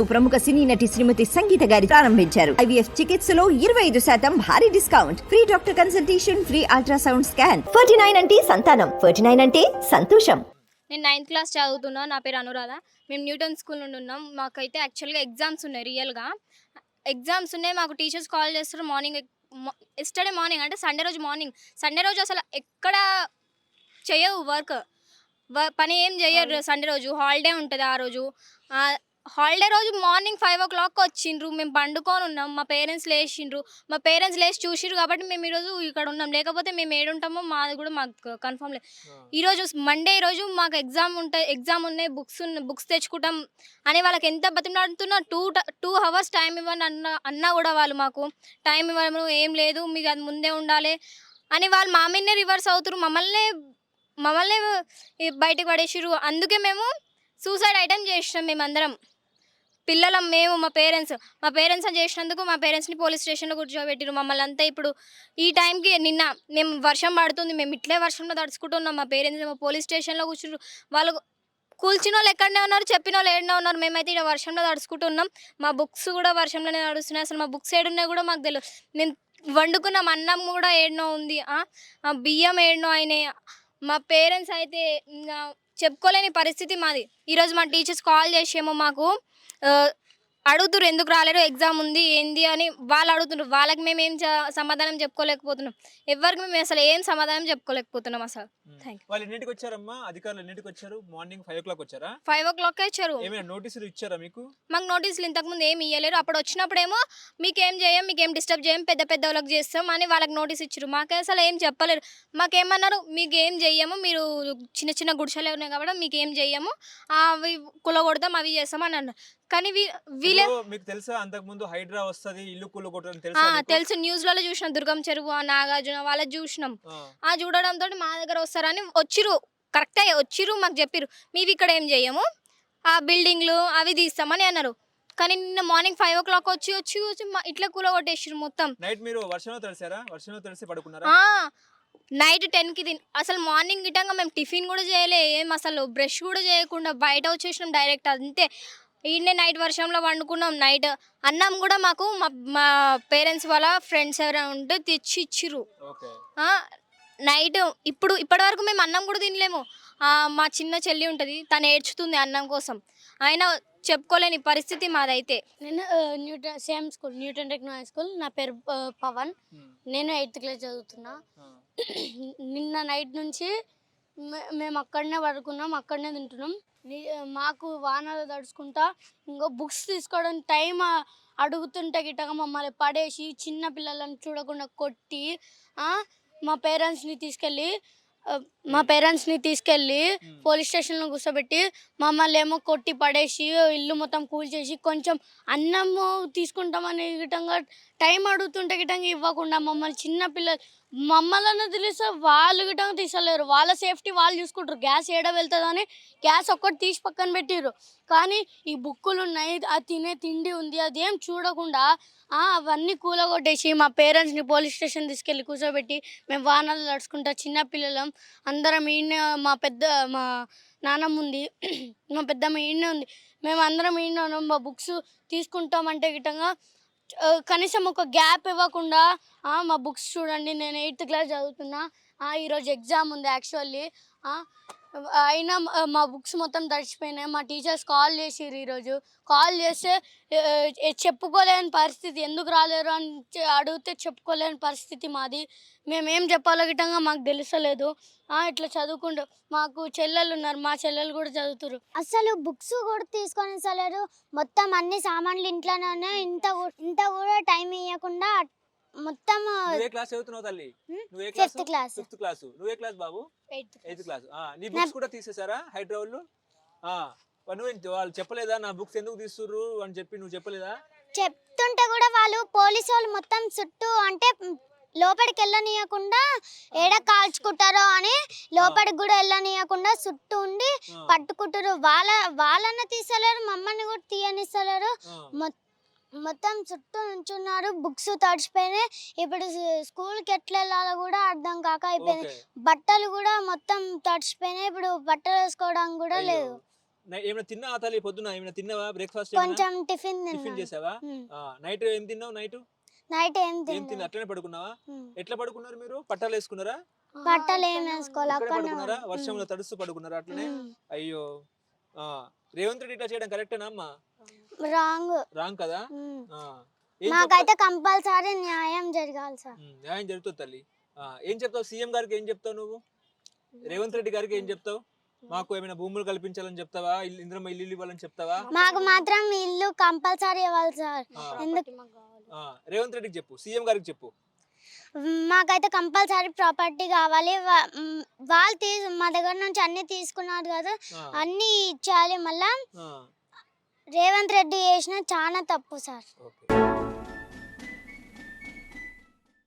ప్రముఖ సినీ నటి శ్రీమతి సంగీత గారి ప్రారంభించారు. ఐవీఎఫ్ చికిత్సలో ఇరవై ఐదు శాతం భారీ discount. Free doctor consultation free ultrasound scan. Ferty nine అంటే సంతానం. ఫర్టీ నైన్ అంటే సంతోషం. నేను నైన్త్ క్లాస్ చదువుతున్నా. నా పేరు అనురాధ. మేము న్యూటన్ స్కూల్ నుండి ఉన్నాం. మాకైతే యాక్చువల్గా ఎగ్జామ్స్ ఉన్నాయి రియల్గా. ఎగ్జామ్స్ ఉన్నాయి. మాకు టీచర్స్ కాల్ చేస్తారు మార్నింగ్ ఎస్టర్డే మార్నింగ్ అంటే సండే రోజు మార్నింగ్. సండే రోజు అసలు ఎక్కడ చేయవు వర్క్. పని ఏం చేయరు సండే రోజు. హాలిడే ఉంటుంది ఆ రోజు. హాలిడే రోజు మార్నింగ్ ఫైవ్ ఓ క్లాక్ వచ్చిండ్రు. మేము పండుకొని ఉన్నాం. మా పేరెంట్స్ లేచిండ్రు. మా పేరెంట్స్ లేచి చూసిర్రు కాబట్టి మేము ఈరోజు ఇక్కడ ఉన్నాం. లేకపోతే మేము ఏడుంటామో మాది కూడా మాకు కన్ఫర్మ్ లేదు ఈరోజు మండే రోజు మాకు ఎగ్జామ్ ఉంటాయి ఎగ్జామ్ ఉన్నాయి బుక్స్ బుక్స్ తెచ్చుకుంటాం అని వాళ్ళకి ఎంత బతిమలాడుతున్నా టూ టూ అవర్స్ టైం ఇవ్వండి అన్న అన్నా కూడా వాళ్ళు మాకు. టైం ఇవ్వము ఏం లేదు మీకు అది ముందే ఉండాలి అని వాళ్ళు మా మీదనే రివర్స్ అవుతారు మమ్మల్ని మమ్మల్ని బయటకు పడేసిర్రు. అందుకే మేము సూసైడ్ ఐటమ్ చేసినాం మేమందరం. పిల్లలం మేము మా పేరెంట్స్. మా పేరెంట్స్ అని చేసినందుకు మా పేరెంట్స్ని పోలీస్ స్టేషన్లో కూర్చోబెట్టిరు మమ్మల్ని అంతా ఇప్పుడు. ఈ టైంకి నిన్న మేము వర్షం పడుతుంది మేము ఇట్లే వర్షంలో తడుచుకుంటున్నాం. మా పేరెంట్స్ మా పోలీస్ స్టేషన్లో కూర్చున్నారు వాళ్ళు కూల్చిన వాళ్ళు ఎక్కడనే ఉన్నారు చెప్పిన వాళ్ళు ఏడనే ఉన్నారు. మేమైతే ఇక్కడ వర్షంలో తడుచుకుంటున్నాం. మా బుక్స్ కూడా వర్షంలోనే నడుస్తున్నాయి. అసలు మా బుక్స్ ఏడున్నాయి కూడా మాకు తెలియదు మేము వండుకున్నాం అన్నం కూడా ఏడనో ఉంది. ఆ, బియ్యం ఏడనో అయినాయి. మా పేరెంట్స్ అయితే ఇంకా చెప్పుకోలేని పరిస్థితి మాది. ఈరోజు మా టీచర్స్ కాల్ చేసేమో మాకు అడుగుతురు ఎందుకు రాలేరు ఎగ్జామ్ ఉంది ఏంది అని వాళ్ళు అడుగుతున్నారు వాళ్ళకి మేము ఏం సమాధానం చెప్పుకోలేకపోతున్నాం. ఎవరికి మేము అసలు ఏం సమాధానం చెప్పుకోలేకపోతున్నాం అసలు. వాళ్ళు ఎన్నింటికి వచ్చారమ్మా? అధికారులు ఎన్నింటికి వచ్చారు? మార్నింగ్ ఫైవ్ ఓ క్లాక్ వచ్చారా? ఫైవ్ ఓ క్లాక్ ఇచ్చారు ఏమైనా నోటీసులు ఇచ్చారా మీకు? మాకు నోటీసులు ఇంతకుముందు ఏమి ఇవ్వలేరు అప్పుడు వచ్చినప్పుడేమో మీకేం చేయం మీకేం డిస్టర్బ్ చేయం పెద్ద పెద్ద వాళ్ళకి చేస్తాం అని వాళ్ళకి నోటీస్ ఇచ్చారు. మాకు అసలు ఏం చెప్పలేరు. మాకేమన్నారు? మీకు ఏం చెయ్యము? మీరు చిన్న చిన్న గుడిసెలే ఉన్నాయి కాబట్టి మీకు ఏం చెయ్యము? అవి కులగొడతాం అవి చేస్తాం అని అన్నారు. కానీ వీళ్ళే మీకు తెలుసా అంతకు ముందు హైడ్రా వస్తది ఇల్లు కూల కొట్టడం తెలుసా మీకు? తెలుసు. న్యూస్లలో చూసినాం దుర్గం చెరువు నాగార్జున వాళ్ళ చూసినాం. ఆ, చూడడంతో మా దగ్గర వస్తారని వచ్చిరు. కరెక్టే వచ్చిరు మాకు చెప్పిరు. మేము ఇక్కడ ఏం చేయము ఆ బిల్డింగ్లు అవి తీస్తామని అన్నారు. కానీ నిన్న మార్నింగ్ ఫైవ్ ఓ క్లాక్ వచ్చి వచ్చి వచ్చి ఇట్లా కూల కొట్టేసిరు మొత్తం. నైట్ మీరు వర్షంలో తెలిసారా వర్షంలో తెలిసి పడుకున్నారా? నైట్ టెన్కి తిని అసలు మార్నింగ్ గిట్టంగా మేము టిఫిన్ కూడా చేయలే ఏం అసలు బ్రష్ కూడా చేయకుండా బయట వచ్చేసినాం డైరెక్ట్ అంతే. ఈయనే నైట్ వర్షంలో వండుకున్నాం నైట్ అన్నం కూడా మాకు మా మా పేరెంట్స్ వాళ్ళ ఫ్రెండ్స్ ఎవరైనా ఉంటే తెచ్చి ఇచ్చిర్రు ఓకే. ఆ, నైట్ ఇప్పుడు ఇప్పటి వరకు మేము అన్నం కూడా తినలేము. మా చిన్న చెల్లి ఉంటుంది తను ఏడ్చుతుంది అన్నం కోసం. అయినా చెప్పుకోలేని పరిస్థితి మాదైతే. నేను Newton same school Newton technology school నా పేరు పవన్. నేను ఎయిత్ క్లాస్ చదువుతున్నా. నిన్న నైట్ నుంచి మేము అక్కడనే పడుకున్నాం అక్కడనే తింటున్నాం. మాకు వానలు తడుచుకుంటా ఇంకో బుక్స్ తీసుకోవడానికి టైం అడుగుతుంటే గిట్టగా మమ్మల్ని పడేసి చిన్న పిల్లలను చూడకుండా కొట్టి మా పేరెంట్స్ని తీసుకెళ్ళి మా పేరెంట్స్ని తీసుకెళ్ళి. పోలీస్ స్టేషన్లో కూర్చోబెట్టి మమ్మల్ని ఏమో కొట్టి పడేసి ఇల్లు మొత్తం కూల్చేసి కొంచెం అన్నము తీసుకుంటామని గిటంగా టైం అడుగుతుంటే గిటంగా ఇవ్వకుండా మమ్మల్ని చిన్న పిల్లలు మమ్మల్ని తెలిస్తే వాళ్ళు గిటంగా తీసలేరు. వాళ్ళ సేఫ్టీ వాళ్ళు చూసుకుంటారు. గ్యాస్ ఏడ వెళ్తుందని గ్యాస్ ఒక్కటి తీసి పక్కన పెట్టిర్రు. కానీ ఈ బుక్కులు ఉన్నాయి ఆ తినే తిండి ఉంది అది ఏం చూడకుండా అవన్నీ కూలగొట్టేసి మా పేరెంట్స్ని పోలీస్ స్టేషన్ తీసుకెళ్ళి కూర్చోబెట్టి మేము వాహనాలు నడుచుకుంటా చిన్న పిల్లలం అందరం ఈయన మా పెద్ద మా నాన్నమ్మ ఉంది మా పెద్దమ్మ ఈయనే ఉంది మేము అందరం ఈయన ఉన్నాం మా బుక్స్ తీసుకుంటామంటే గిట్టంగా కనీసం ఒక గ్యాప్ ఇవ్వకుండా మా బుక్స్ చూడండి నేను ఎయిత్ క్లాస్ చదువుతున్నా ఆ, ఈరోజు ఎగ్జామ్ ఉంది యాక్చువల్లీ అయినా మా- బుక్స్ మొత్తం తడిచిపోయినాయి. మా టీచర్స్ కాల్ చేసిర్రు ఈరోజు. కాల్ చేస్తే చెప్పుకోలేని పరిస్థితి. ఎందుకు రాలేరు అని అడిగితే చెప్పుకోలేని పరిస్థితి మాది. మేమేం చెప్పాలో గిట్టంగా మాకు తెలుసలేదు ఇట్లా చదువుకుంటూ మాకు చెల్లెలు ఉన్నారు. మా చెల్లెలు కూడా చదువుతారు అసలు బుక్స్ కూడా తీసుకొని వస్తలేరు. మొత్తం అన్ని సామాన్లు ఇంట్లోనే ఇంత ఇంత కూడా టైం ఇవ్వకుండా మొత్తం నువ్వు ఏ క్లాస్ చదువుతున్నావు తల్లి. నువ్వు class fifth class fifth class నువ్వు ఏ క్లాస్ బాబు ఎయిత్ క్లాస్ నీ బుక్స్ కూడా తీసేసారా హైడ్రావులు నువ్వు వాళ్ళు చెప్పలేదా? నా బుక్స్ ఎందుకు తీస్తుర్రు అని చెప్పి నువ్వు చెప్పలేదా? చెప్తుంటే కూడా వాళ్ళు పోలీసు వాళ్ళు మొత్తం చుట్టూ అంటే లోపలికి వెళ్ళనీయకుండా ఏడ కాల్చుకుంటారో అని లోపలికి కూడా వెళ్ళనీయకుండా చుట్టూ ఉండి పట్టుకుంటారు వాళ్ళ వాళ్ళన్న తీసలేరు మమ్మల్ని కూడా తీయనిస్తలేరు. ఆ, మొ- మొత్తం చుట్టూ నుంచున్నారు. బుక్స్ తడిచిపోయినాయి ఇప్పుడు స్కూల్కి ఎట్లా వెళ్ళాలో కూడా అర్థం కాక అయిపోయింది. బట్టలు కూడా మొత్తం తడిచిపోయినాయి ఇప్పుడు బట్టలు వేసుకోవడానికి కూడా. లేదు. ఏమైనా తిన్నావా తల్లి పొద్దున ఏమైనా తిన్నావా? బ్రేక్ఫాస్ట్ కొంచెం టిఫిన్ టిఫిన్ చేసావా? నైట్ ఏం తిన్నావు? నైట్? నైట్ ఏం తిన్నా? అట్లనే పడుకున్నావా? ఎట్లా పడుకున్నారు మీరు? పట్టాలు వేసుకున్నారా? బట్టలు ఏం వేసుకోవాలి ఇక్కడే అక్కడనే పడుకున్నారా? ఉం. వర్షంలో తడుస్తూ పడుకున్నారా అట్లనే. అయ్యో. రేవంత్ రెడ్డి ఇట్లా చేయడం కరెక్టేనా అమ్మా? రాంగ్. రాంగ్ కదా. ఆ. ఏం మాకైతే కంపల్సరీ న్యాయం జరగాలి సార్. న్యాయం జరుగుతుంది తల్లి. ఆ, ఏం చెప్తావు? సీఎం గారికి ఏం చెప్తావు నువ్వు? రేవంత్ రెడ్డి గారికి ఏం చెప్తావు? మాకు ఏమైనా భూములు కల్పించాలని చెప్తావా? ఇల్లు- ఇంద్రమ్మ ఇల్లు ఇవ్వాలని చెప్తావా? మాకు మాత్రం ఇల్లు కంపల్సరీ ఇవ్వాలి సార్. ఆ, ఎందుకు? ఆ, రేవంత్ రెడ్డికి చెప్పు. సీఎం గారికి చెప్పు. మాకైతే కంపల్సరీ ప్రాపర్టీ కావాలి. వా- మ్, వాళ్ళు తీ మా దగ్గర నుంచి అన్ని తీసుకున్నారు కదా ఆ, అన్ని ఇచ్చేయాలి మళ్ళా. ఆ, రేవంత్ రెడ్డి చేసిన చాలా తప్పు సార్.